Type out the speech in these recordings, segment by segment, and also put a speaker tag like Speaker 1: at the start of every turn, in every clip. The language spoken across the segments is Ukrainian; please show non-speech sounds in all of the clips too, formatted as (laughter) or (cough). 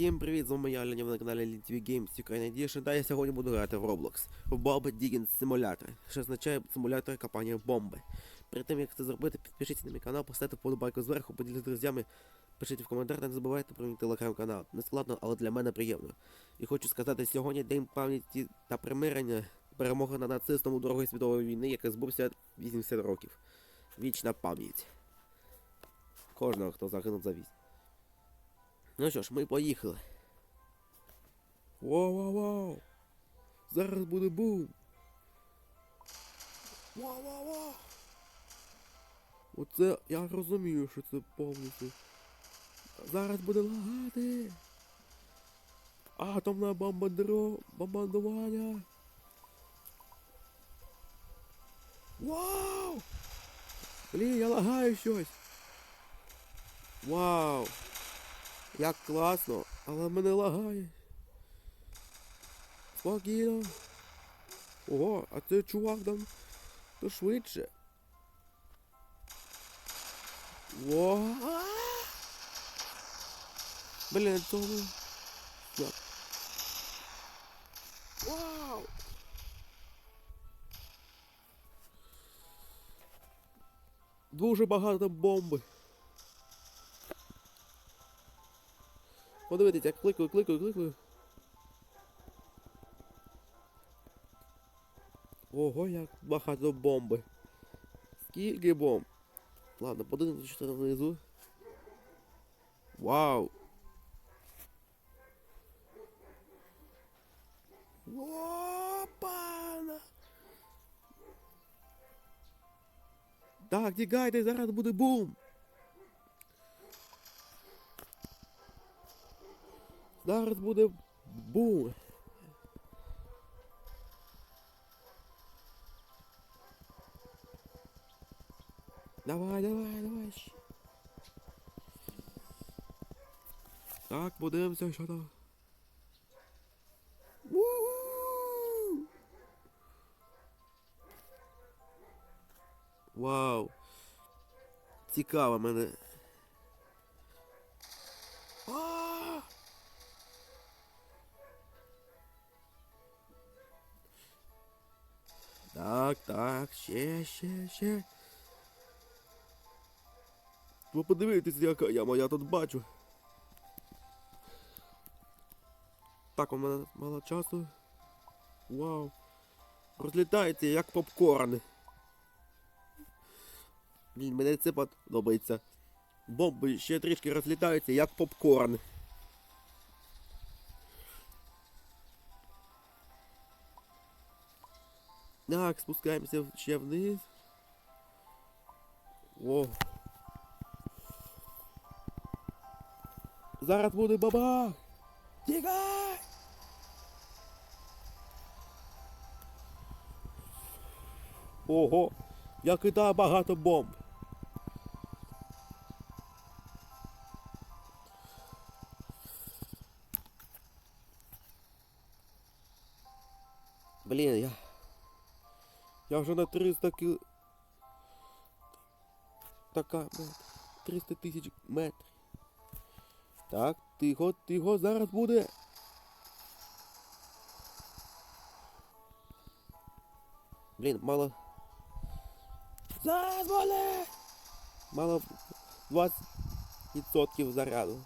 Speaker 1: Всім привіт, з вами я Леня, ви на каналі LTV Games Ukraine Edition, та я сьогодні буду грати в Roblox в Bob Diggins Simulator, що означає симулятор копання бомби. Перед тим як це зробити, підпишіться на мій канал, поставте вподобайку зверху, поділіться з друзями, пишіть в коментар, та не забувайте про мій телеграм-канал. Не складно, але для мене приємно. І хочу сказати, сьогодні день пам'яті та примирення перемоги над нацистом у Другої світової війни, яка збувся 80 років. Вічна пам'ять. Кожного, хто загинув за вісь. Ну що ж, ми поїхали. Воу-воу-воу! Зараз буде бум! Воу-воу-воу! Оце я розумію, що це повністю. Зараз буде лагати! Атомна бомбардро... бомбардування! Вау! Блін, я лагаю щось! Вау! Як класно, але мене лагає. Спокійно. Ого, а це чувак там то швидше. А! Блін, ну. Вау! Дуже багато бомби. Подивитися, як кликаю, кликаю, кликаю. Ого, як багато бомби. Скільки бомб? Ладно, подивимося, що там внизу. Вау! Опана! Так, тікайте, зараз буде бум! Зараз буде бум. Давай, давай, давай. Так, подивимося, що там. Вау. Цікаво мене. Так, ще, ще, ще. Ви подивитесь, яка яма я тут бачу. Так, у мене мало часу. Вау. Розлітається як попкорн. Блін, мене це подобається. Бомби ще трішки розлітаються як попкорн. Так, спускаємося ще вниз. О. Зараз буде бабах! Тікай! Ого! Я кидаю багато бомб. Вже на 300 кіл... Така, мет- 300 тисяч метрів. Так, тихо, тихо, зараз буде. Блін, мало. Зараз буде! Мало 20% заряду.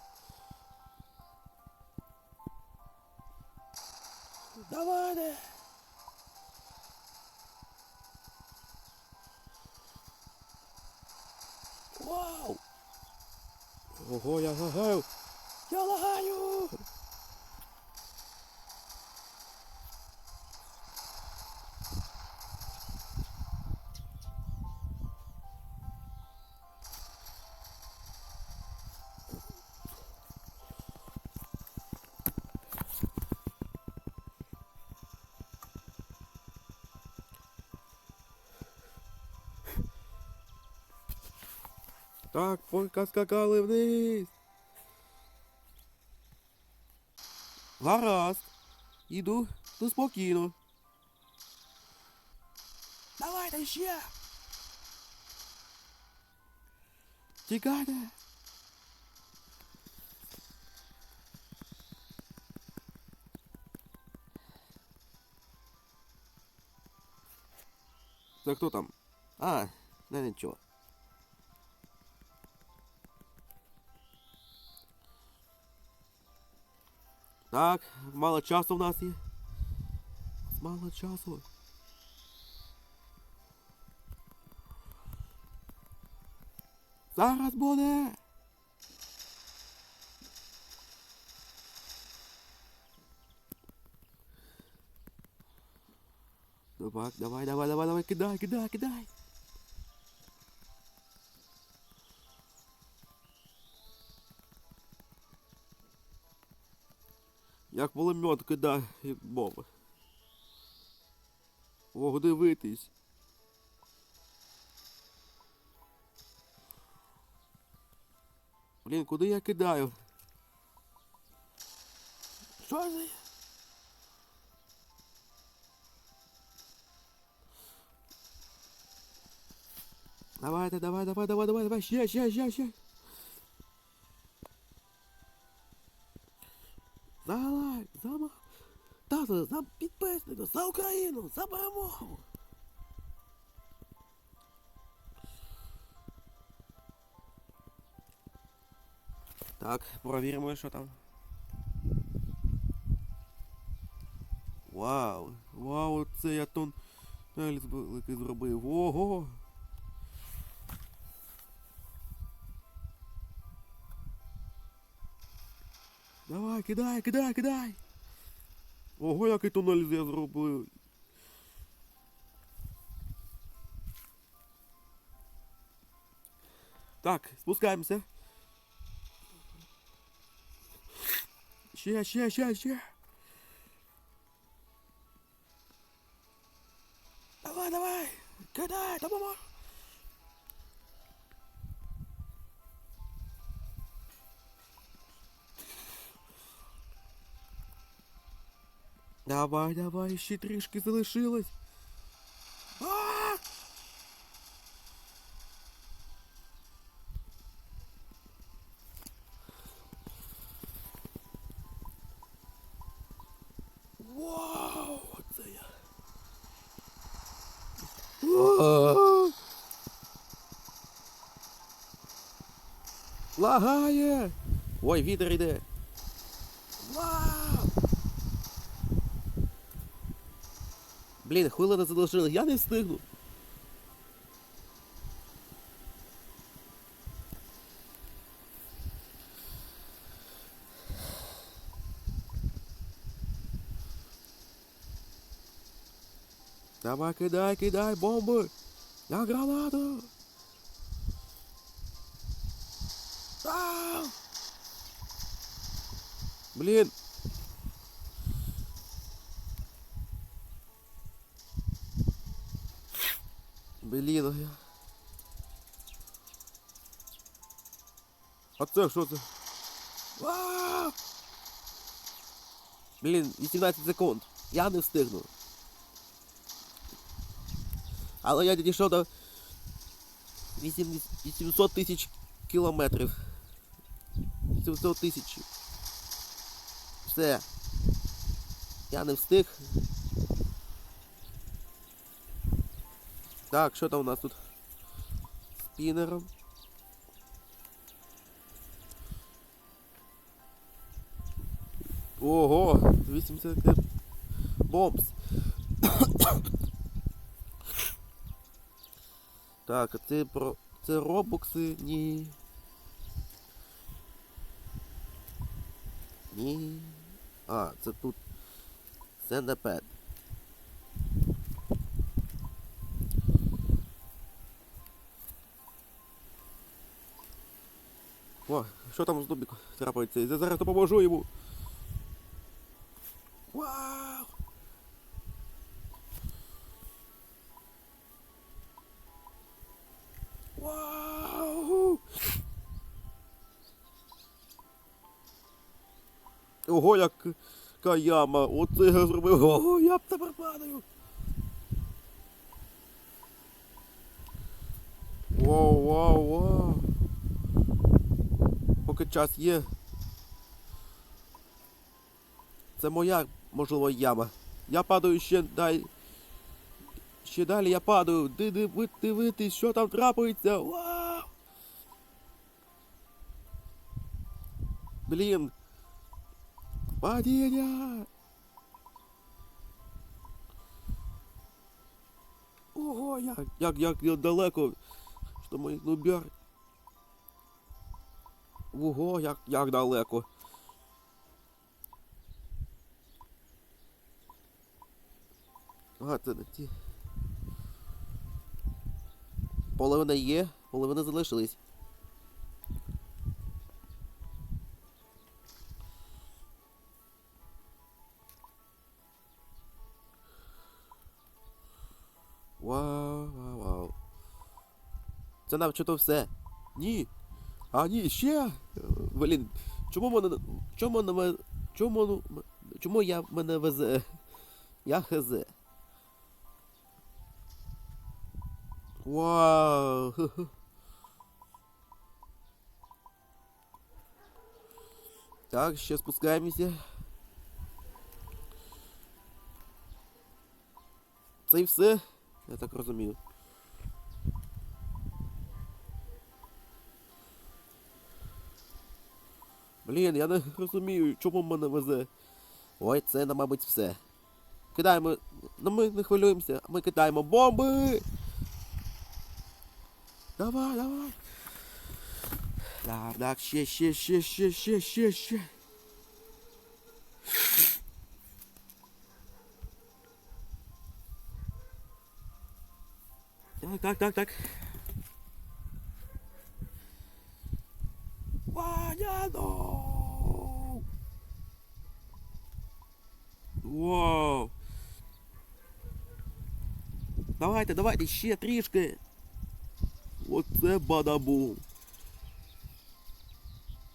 Speaker 1: Давай! Вау! Ого, я лагаю! Я лагаю! Так, скакали вниз. Гаразд. Іду ну спокійно. Давайте ще. Тікайте. Це хто там? А, не нічого. Так, мало часу в нас є. Мало часу. Зараз буде. Давай, давай, давай, давай, давай, кидай, кидай, кидай. Пулемет кидає, бомба. Ох, дивитись. Блін, куди я кидаю? Що це? Давайте, давай, давай, давай, давай, давай, ще, ще, ще, ще. За лайк, за ма... Тато, за підписника, за Україну, за перемогу. Так, провіримо, що там. Вау, вау, це я тон великий зробив. Ого! Кидай, кидай, кидай. Ого, який тунель я зробив. Так, спускаємося. Ще, ще, ще, ще. Давай, давай. Кидай, допомог. Давай, давай, ще трішки залишилось. А! Вау, це я. Вау! Лагає! Ой, вітер іде. Блін, хвилина залишили, я не встигну. Давай, кидай, кидай бомби! Я гранату! Ау! Блін! Блін, а. А це що це? Блін, 18 секунд. Я не встигну. Але я дійшов до 8 800 тисяч кілометрів. 800 тисяч. Все. Я не встиг. Так, що там у нас тут? Спінером. Ого! 80 бомбс. Так, а це про... Це робокси? Ні. Ні. А, це тут. Сендепед. О, що там з Дубіку трапається? Я зараз допоможу йому. Вау! Вау! Ого, яка яма! Оце я зробив! Ого, я б тепер падаю! Вау, вау, вау! Поки час є. Це моя, можливо, яма. Я падаю ще дай. Ще далі я падаю. Ди- диви- Дивитись, що там трапиться. Вау! Блін. Падіння! Ого, як, як, як я далеко. Що мої нубяр. Ого, як, як далеко. Не ті. Половина є, половина залишились. Вау, вау, вау. Це начебто все. Ні. А, ні, ще. Е, Блін, чому мене. Чому мене. Чому, чому я мене везе? Я хз. Вау. Так, ще спускаємося. Це і все, я так розумію. Блін, я не розумію, чому мене везе. Ой, це, мабуть, все. Кидаємо. Ну ми не хвилюємося, ми кидаємо бомби! Давай, давай. Так, так, ще, ще, ще, ще, ще, ще, ще. Так, так, так, так. Ваняно! Давайте, давайте, ще трішки. Оце бадабум.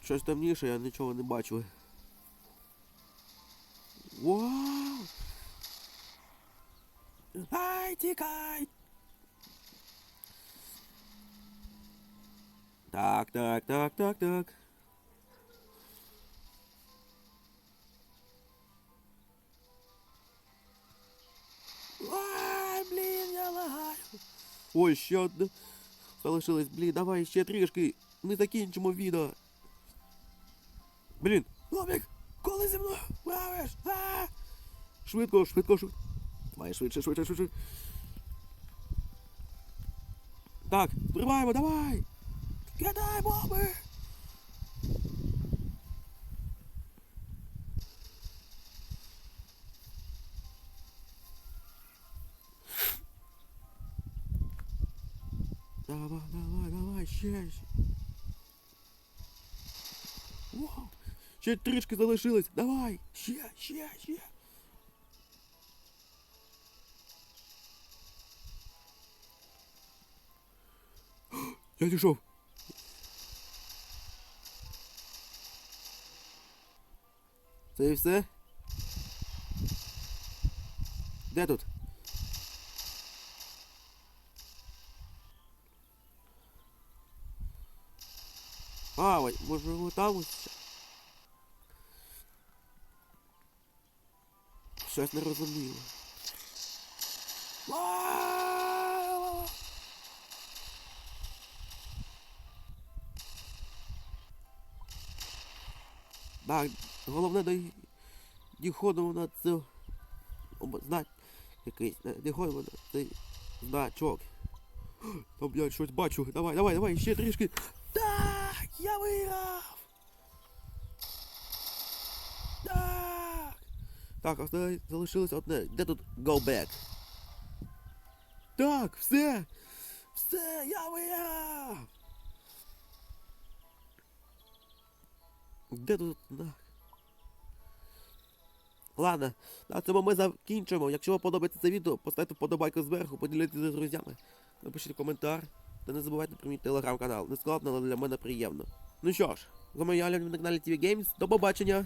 Speaker 1: Щось темніше, я нічого не бачу. Вау! Ай, тікай! Так, так, так, так, так. Ой, ще одне. Залишилось, блін, давай ще трішки. Ми закінчимо відео. Блін, Ломік, коли зі мною правиш? А! Швидко, швидко, швидко. Давай, швидше, швидше, швидше. Так, зриваємо, давай! Кидай бомби! Давай, давай, давай, ще, ще. Вау! Ще трішки залишилось. Давай! Ще, ще, ще. Я дійшов. Це і все? Де тут? А, ви там ось? Щось не розуміло. Так, головне до діходимо на це знак якийсь. Не діходимо на цей значок. (gasps) Там я щось бачу. Давай, давай, давай, ще трішки. Так, осталось- залишилось одне. Де тут go back? Так, все. Все, я виграв. Де тут? Ладно, на цьому ми закінчимо. Якщо вам подобається це відео, поставте вподобайку зверху, поділіться з друзями, напишіть коментар та не забувайте про мій телеграм-канал. Не складно, але для мене приємно. Ну що ж, з вами я на каналі TV Games. До побачення!